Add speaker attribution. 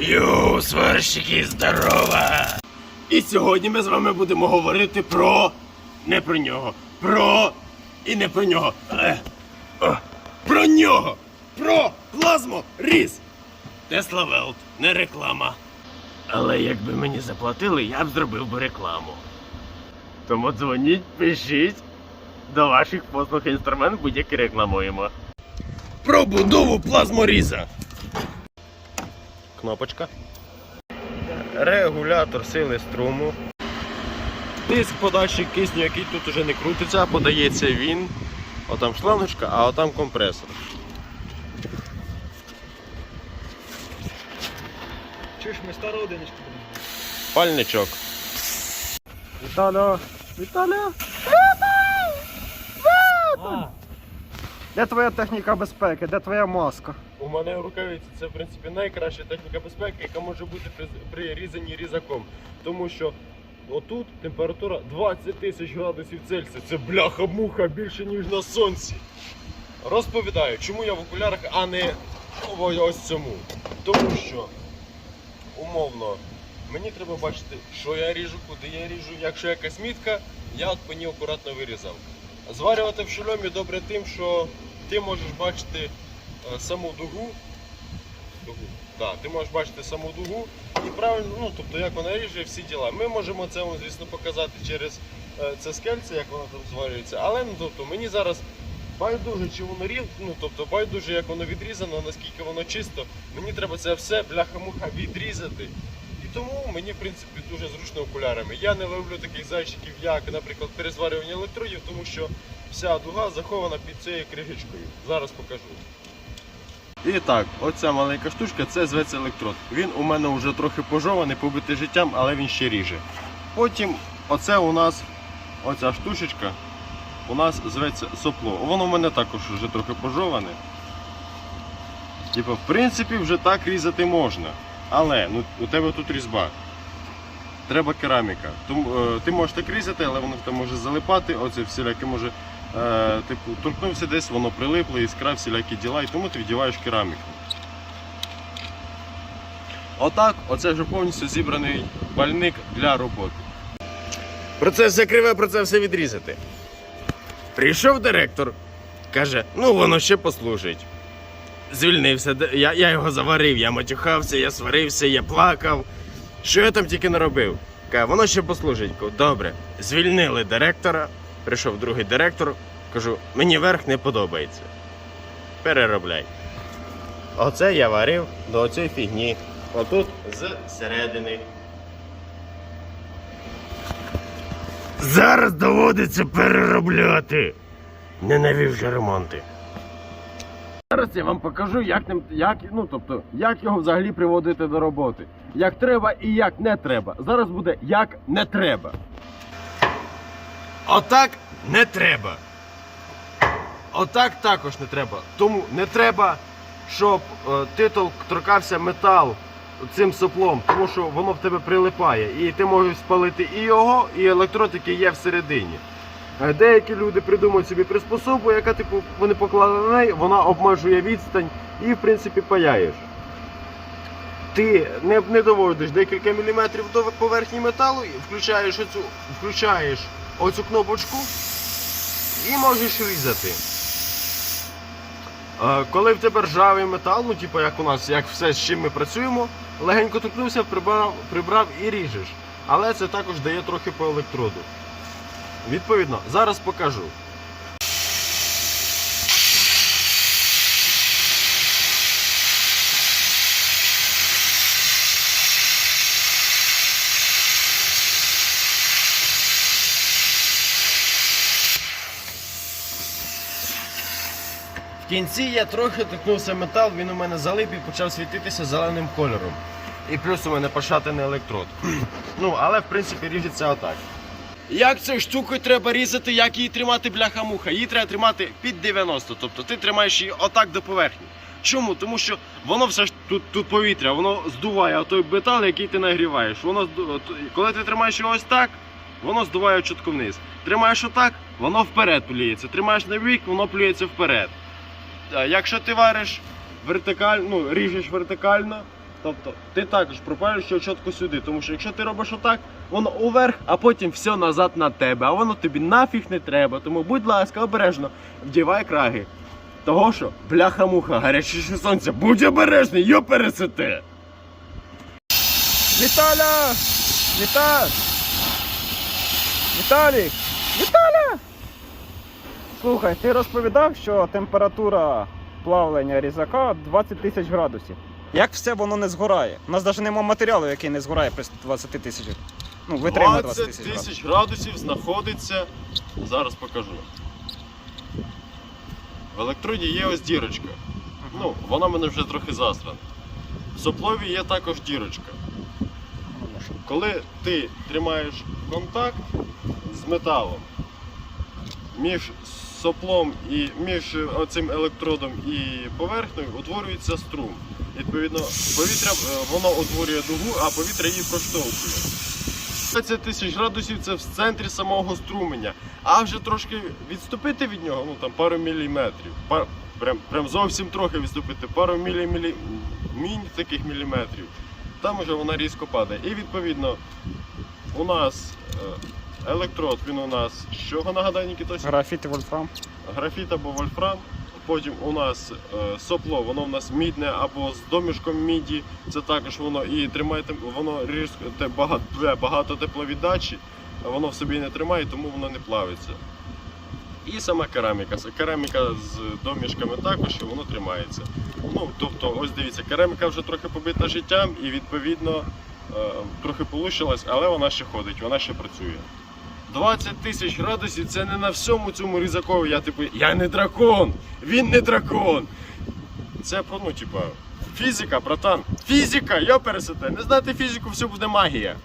Speaker 1: Йоу, сварщики, здорово! І сьогодні ми з вами будемо говорити про. Не про нього. Про. І не про нього. Е, о, Про нього! Про плазмо Різ! Тесла Велт, не реклама. Але якби мені заплатили, я б зробив би рекламу. Тому дзвоніть, пишіть. До ваших послуг інструмент будь-який рекламуємо. Про будову плазморіза. Кнопочка. Регулятор сили струму. Диск подачі кисню, який тут уже не крутиться, подається він. Отам шлангочка, а отам компресор.
Speaker 2: Чуєш, ми одиничку будемо.
Speaker 1: Пальничок.
Speaker 2: Віталя! Віталя! Де твоя техніка безпеки? Де твоя маска?
Speaker 1: У мене рукавиці це в принципі найкраща техніка безпеки, яка може бути при, при різанні різаком. Тому що отут температура 20 тисяч градусів Цельсія. Це бляха-муха більше, ніж на сонці. Розповідаю, чому я в окулярах, а не ось цьому. Тому що, умовно, мені треба бачити, що я ріжу, куди я ріжу. Якщо якась мітка, я от по ній акуратно вирізав. Зварювати в шольомі добре тим, що ти можеш бачити е, саму дугу. дугу. Да, ти можеш бачити саму дугу і правильно, ну тобто як вона ріже, всі діла. Ми можемо це звісно, показати через е, це скельце, як воно там зварюється. Але ну, тобто, мені зараз байдуже, чи воно рів, ну тобто байдуже, як воно відрізано, наскільки воно чисто. Мені треба це все бляха-муха відрізати. І тому мені, в принципі, дуже зручно окулярами. Я не ловлю таких зайчиків, як, наприклад, перезварювання електродів, тому що вся дуга захована під цією кришечкою. Зараз покажу. І так, оця маленька штучка це зветься електрод. Він у мене вже трохи пожований, побитий життям, але він ще ріже. Потім оце у нас, оця штучечка, у нас зветься сопло. Воно у мене також вже трохи пожоване. Типу, в принципі, вже так різати можна. Але ну, у тебе тут різьба. Треба кераміка. Тому, е, ти можеш так різати, але воно там може залипати, оце всіляке може. Е, типу, торкнувся десь, воно прилипло, іскра, всілякі діла, і тому ти вдіваєш кераміку. Отак, оце вже повністю зібраний пальник для роботи. Про це все криве, про це все відрізати. Прийшов директор, каже, ну воно ще послужить. Звільнився, я, я його заварив, я матюхався, я сварився, я плакав. Що я там тільки не робив? Каже, воно ще послужить. Кажу, Добре, звільнили директора, прийшов другий директор, кажу, мені верх не подобається. Переробляй. Оце я варив до цієї фігні. Отут з середини. Зараз доводиться переробляти. Ненавів вже ремонти. Зараз я вам покажу, як як, ну, тобто, як його взагалі приводити до роботи. Як треба і як не треба. Зараз буде як не треба. Отак не треба. Отак також не треба. Тому не треба, щоб е, ти тол- торкався метал цим соплом, тому що воно в тебе прилипає. І ти можеш спалити і його, і електрод, який є всередині. Деякі люди придумують собі приспособу, яка типу вони поклали на неї, вона обмежує відстань і в принципі паяєш. Ти не, не доводиш декілька міліметрів до поверхні металу, включаєш оцю, включаєш оцю кнопочку і можеш різати. Коли в тебе ржавий метал, ну типу як у нас, як все з чим ми працюємо, легенько торкнувся, прибрав, прибрав і ріжеш. Але це також дає трохи по електроду. Відповідно, зараз покажу. В кінці я трохи торкнувся метал, він у мене залип і почав світитися зеленим кольором. І плюс у мене пошатаний електрод. ну, але в принципі ріжеться отак. Як цією штукою треба різати, як її тримати бляха-муха? Її треба тримати під 90, тобто ти тримаєш її отак до поверхні. Чому? Тому що воно все ж тут, тут повітря, воно здуває той метал, який ти нагріваєш. Воно коли ти тримаєш його ось так, воно здуває чітко вниз. Тримаєш отак, воно вперед плюється. Тримаєш на бік, воно плюється вперед. Якщо ти вариш вертикально, ну, ріжеш вертикально, Тобто ти також пропалюєш його чітко сюди, тому що якщо ти робиш отак, воно уверх, а потім все назад на тебе, а воно тобі нафіг не треба. Тому, будь ласка, обережно вдівай краги. Того що, бляха-муха, гарячіше сонця, будь обережний, йо пересете!
Speaker 2: Віталя! Віталь! Віталій! Віталя! Слухай, ти розповідав, що температура плавлення різака 20 тисяч градусів. Як все воно не згорає? У нас навіть немає матеріалу, який не згорає при 20 тисячах. Ну, витримує 20
Speaker 1: 20
Speaker 2: тисяч
Speaker 1: тисяч градусів знаходиться. Зараз покажу. В електроді є ось дірочка. Ну, вона мене вже трохи засрана. В соплові є також дірочка. Коли ти тримаєш контакт з металом між соплом і між оцим електродом і поверхнею утворюється струм. Відповідно, повітря е, воно утворює дугу, а повітря її проштовхує. 20 тисяч градусів це в центрі самого струменя. А вже трошки відступити від нього, ну там пару міліметрів. Пар, прям, прям зовсім трохи відступити, пару мілі, мілі, мінь таких міліметрів. Там вже вона різко падає. І відповідно у нас е, електрод, він у нас з чого нагадаю, Нікітос?
Speaker 2: Графіт і вольфрам.
Speaker 1: графіт або вольфрам. Потім у нас е, сопло, воно в нас мідне або з домішком міді. Це також воно і тримає воно різко те багато, багато тепловіддачі, воно в собі не тримає, тому воно не плавиться. І сама кераміка. Кераміка з домішками також, воно тримається. Ну, тобто, ось дивіться, кераміка вже трохи побита життям і відповідно е, трохи полущилась, але вона ще ходить, вона ще працює. 20 тисяч градусів це не на всьому цьому різакові. Я типу, я не дракон, він не дракон. Це ну, типа, фізика, братан. Фізика, я пересете. Не знати фізику, все буде магія.